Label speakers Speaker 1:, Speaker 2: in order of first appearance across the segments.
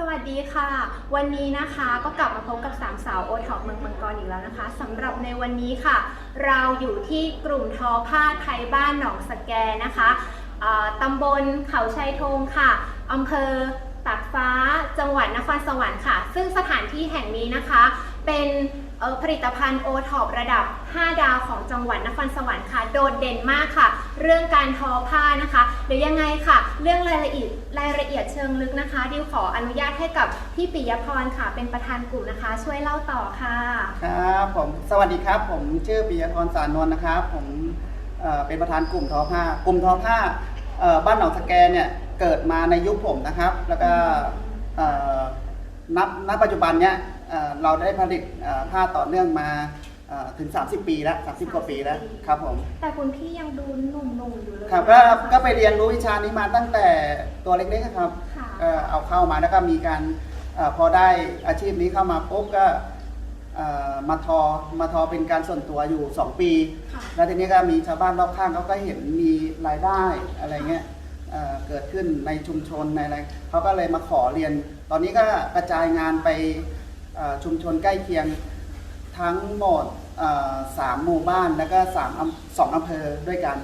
Speaker 1: สวัสดีค่ะ วันนี้นะคะก็กลับมาพบกับสามสาวโอท็อปเมืองมังกรอีกแล้วนะคะสำหรับในวันนี้ค่ะ เราอยู่ที่กลุ่มทอผ้าไทยบ้านหนองสแกนะคะอ่าตำบลเขาชัยธงค่ะอำเภอ ตากฟ้าจังหวัดนครสวรรค์ค่ะ ซึ่งสถานที่แห่งนี้นะคะ เป็นผลิตภัณฑ์โอท็อประดับ 5 ดาวของจังหวัดนครสวรรค์ค่ะ โดดเด่นมากค่ะ เรื่องการทอผ้านะคะ เดี๋ยวยังไงค่ะ เรื่องรายละเอียดรายละเอียดเชิงลึกนะคะ ดิวขออนุญาตให้กับพี่ปิยพรค่ะ เป็นประธานกลุ่มนะคะ ช่วยเล่าต่อค่ะ
Speaker 2: ครับผม สวัสดีครับ ผมชื่อปิยพรสารนวลนะครับ ผมเป็นประธานกลุ่มทอผ้ากลุ่มทอผ้า เอ่อบ้านหนองสแกเนี่ยเกิดมาในยุคผมนะครับ แล้วก็เอ่อนับณปัจจุบันเนี่ยเอ่อเราได้ผลิตเอ่อผ้าต่อเนื่องมาเอ่อถึง 30 ปีแล้ว30 กว่าปีแล้วครับผม
Speaker 1: แต่คุณพี่ยังดูหนุ่มๆอยู่เลย
Speaker 2: ครับก็ก็ไปเรียนรู้วิชานี้มาตั้งแต่ตัวเล็กๆครับ
Speaker 1: ค่ะ
Speaker 2: ก็เอาเข้ามาแล้วก็มีการเออพอได้อาชีพนี้เข้ามาปุ๊บก็ เอ่อมาทอมาทอเป็นการส่วนตัวอยู่ 2 ปี
Speaker 1: ค่ะ
Speaker 2: แล้วทีนี้ก็มีชาวบ้านรอบข้างเขาก็เห็นมีรายได้อะไรเงี้ยเอ่อเกิดขึ้นในชุมชนในอะไรเขาก็เลยมาขอเรียน ตอนนี้ก็กระจายงานไปเอ่อชุมชนใกล้เคียงทั้งหมดเอ่อสามหมู่บ้านแล้วก็สามอำสองอำเภอด้วยกัน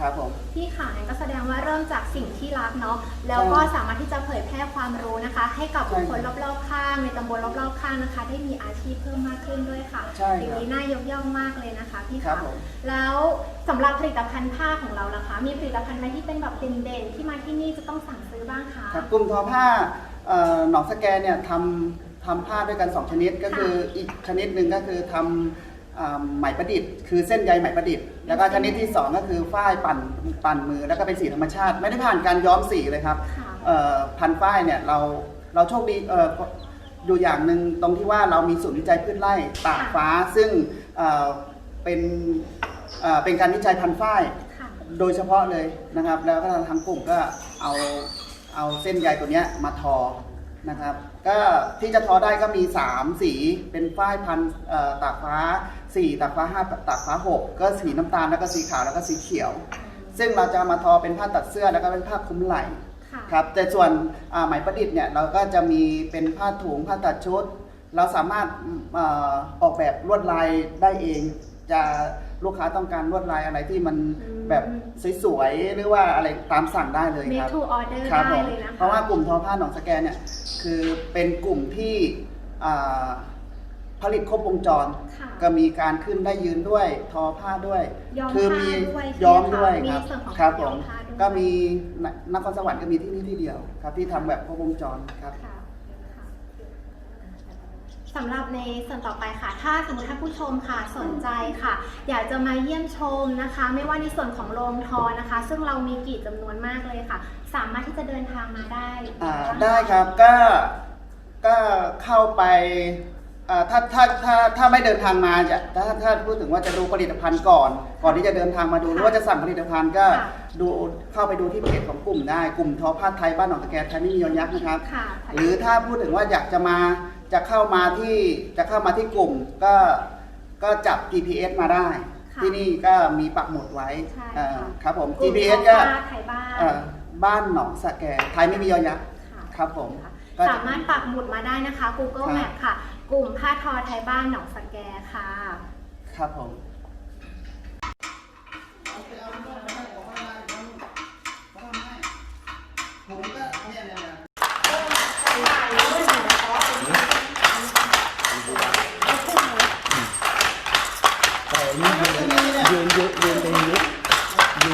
Speaker 2: ครับผม
Speaker 1: พี่ขางั้นก็แสดงว่าเริ่มจากสิ่งที่รักเนาะแล้วก็สามารถที่จะเผยแพร่ความรู้นะคะ ให้กับบุคคล
Speaker 2: ใช่ครับ
Speaker 1: รอบๆข้างในตำบลรอบๆข้างนะคะ ได้มีอาชีพเพิ่มมากขึ้นด้วยค่ะ
Speaker 2: ใช่ครับ
Speaker 1: อย่างนี้น่ายกย่องมากเลยนะคะพี่
Speaker 2: ครั
Speaker 1: ขา
Speaker 2: บผม
Speaker 1: แล้วสำหรับผลิตภัณฑ์ผ้าของเราล่ะคะ มีผลิตภัณฑ์อะไรที่เป็นแบบเด่นๆที่มาที่นี่จะต้องสั่งซื้อบ้างคะ
Speaker 2: ครับกลุ่มทอผ้าเอ่อหนองสแกเนี่ยทำทำผ้าด้วยกัน 2 ชนิดก็คืออีกชนิดหนึ่งก็คือทำอ่า ไหมประดิษฐ์ คือเส้นใยไหมประดิษฐ์ แล้วก็ชนิดที่ 2 ก็คือฝ้ายปั่นปั่นมือแล้วก็เป็นสีธรรมชาติ ไม่ได้ผ่านการย้อมสีเลยครับ
Speaker 1: ค่ะ
Speaker 2: เอ่อพันฝ้ายเนี่ยเราเราโชคดีเอ่ออยู่อย่างหนึ่งตรงที่ว่าเรามีศูนย์วิจัยพืชไร่ตากฟ้าซึ่งเอ่อเป็นเอ่อเป็นการวิจัยพันธุ์ฝ้าย
Speaker 1: ค่ะ
Speaker 2: โดยเฉพาะเลยนะครับ แล้วก็ทางกลุ่มก็เอาเอาเส้นใยตัวเนี้ยมาทอ นะครับ ก็ที่จะทอได้ก็มี 3 สีเป็นฝ้ายพันธุ์เอ่อตากฟ้า 4 ตากฟ้า 5 ตากฟ้า 6 ก็สีน้ำตาลแล้วก็สีขาวแล้วก็สีเขียว ซึ่งเราจะมาทอเป็นผ้าตัดเสื้อแล้วก็เป็นผ้าคลุมไหล่
Speaker 1: ค่ะ
Speaker 2: ครับแต่ส่วนอ่าไหมประดิษฐ์เนี่ยเราก็จะมีเป็นผ้าถุงผ้าตัดชุด เราสามารถอ่าออกแบบลวดลายได้เอง จะลูกค้าต้องการลวดลายอะไรที่มัน
Speaker 1: อืม
Speaker 2: แบบสวยๆหรือว่าอะไรตามสั่งได้เลยครับ
Speaker 1: Make to order
Speaker 2: ครับ
Speaker 1: ได้
Speaker 2: ผม
Speaker 1: เลยนะคะ
Speaker 2: เพราะว่ากลุ่มทอผ้าหนองสแกนเนี่ยคือเป็นกลุ่มที่อ่าผลิตครบวงจร
Speaker 1: ค่ะ
Speaker 2: ก็มีการขึ้นได้ยืนด้วยทอผ้าด้วย
Speaker 1: ย้อม
Speaker 2: คื
Speaker 1: ผ้า
Speaker 2: มี
Speaker 1: ด้วยใช่ไหม
Speaker 2: ย้อมด้วย
Speaker 1: คะ
Speaker 2: ครับ
Speaker 1: มีส่วนของ
Speaker 2: ครับ
Speaker 1: การ
Speaker 2: ผ
Speaker 1: ย้อ
Speaker 2: ม
Speaker 1: มผ้าด้วย
Speaker 2: ก็มีนนครสวรรค์ก็มีที่นี่ที่เดียวครับ ที่ทำแบบครบวงจรครับ
Speaker 1: ค่ะค่ะ สำหรับในส่วนต่อไปค่ะ ถ้าสมมติท่านผู้ชมค่ะสนใจค่ะ อยากจะมาเยี่ยมชมนะคะ ไม่ว่าในส่วนของโรงทอนะคะ ซึ่งเรามีกี่จำนวนมากเลยค่ะ สามารถที่จะเดินทางมาได้
Speaker 2: อ่าได้ครับก็ก็เข้าไปอ่าถ้าถ้าถ้าถ้าไม่เดินทางมาจะถ้าถ้าพูดถึงว่าจะดูผลิตภัณฑ์ก่อน ก่อนที่จะเดินทางมาดูหรือว่าจะสั่งผลิตภัณฑ์ก็
Speaker 1: ค่ะ
Speaker 2: ดูเข้าไปดูที่เพจของกลุ่มได้กลุ่มทอผ้าไทยบ้านหนองตะแกไทยไม่มียอนยักษ์นะครับ
Speaker 1: ค่ะ
Speaker 2: หรือถ้าพูดถึงว่าอยากจะมา จะเข้ามาที่จะเข้ามาที่กลุ่มก็ก็จับ GPS มาได้
Speaker 1: ค่ะ
Speaker 2: ที่นี่ก็มีปักหมุดไว้
Speaker 1: ใช่
Speaker 2: เอ่อ
Speaker 1: ค่ะ
Speaker 2: ครับผม
Speaker 1: กลุ่ม
Speaker 2: GPS
Speaker 1: ท
Speaker 2: ก็
Speaker 1: อผ้าไทยบ้าน
Speaker 2: เอ่อบ้านหนองสะแกไทยไม่มียอยักษ์
Speaker 1: ค่ะ
Speaker 2: ครับผม
Speaker 1: ค่ะ
Speaker 2: ก็จะ
Speaker 1: สามารถปักหมุดมาได้นะคะ Google
Speaker 2: ครับ
Speaker 1: Map ค่ะ กลุ่มผ้าทอไทยบ้านหนองสแกค่ะ
Speaker 2: ครับผม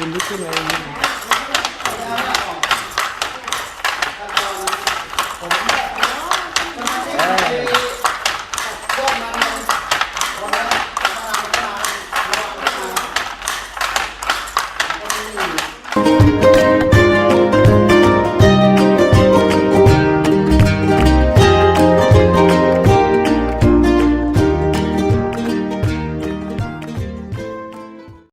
Speaker 2: 느낌을